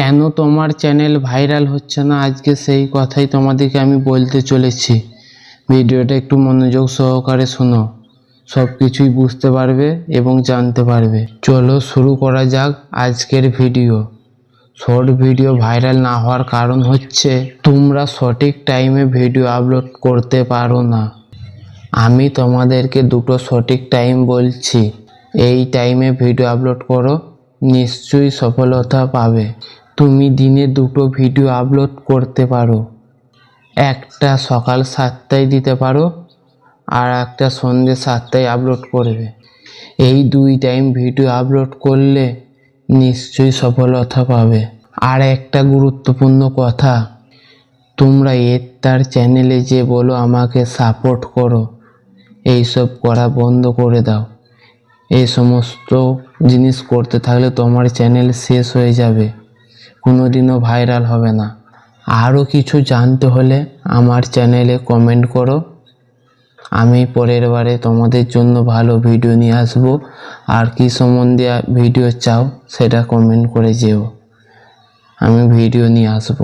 কেন তোমার channel viral হচ্ছে না? আজকে সেই কথাই তোমাদেরকে আমি বলতে চলেছি। ভিডিওটা একটু মনোযোগ সহকারে শোনো। সব কিছুই বুঝতে পারবে এবং জানতে পারবে। চলো শুরু করা যাক আজকের ভিডিও। শর্ট ভিডিও ভাইরাল না হওয়ার কারণ হচ্ছে তোমরা সঠিক টাইমে ভিডিও আপলোড করতে পারো না। আমি তোমাদেরকে দুটো সঠিক টাইম বলছি। এই টাইমে ভিডিও আপলোড করো, নিশ্চয়ই সফলতা পাবে। তুমি দিনে দুটো ভিডিও আপলোড করতে পারো। একটা সকাল সাতটায় দিতে পারো আর একটা সন্ধ্যে সাতটায় আপলোড করবে। এই দুই টাইম ভিডিও আপলোড করলে নিশ্চয়ই সফলতা পাবে। আর একটা গুরুত্বপূর্ণ কথা, তোমরা এর তার চ্যানেলে যে বলো আমাকে সাপোর্ট করো, এইসব করা বন্ধ করে দাও। এই সমস্ত জিনিস করতে থাকলে তোমার চ্যানেল শেষ হয়ে যাবে। কোনোদিনও ভাইরাল হবে না। আরও কিছু জানতে হলে আমার চ্যানেলে কমেন্ট করো। আমি পরের বারে তোমাদের জন্য ভালো ভিডিও নিয়ে আসব। আর কি সম্বন্ধে ভিডিও চাও, সেটা কমেন্ট করে যেও। আমি ভিডিও নিয়ে আসব।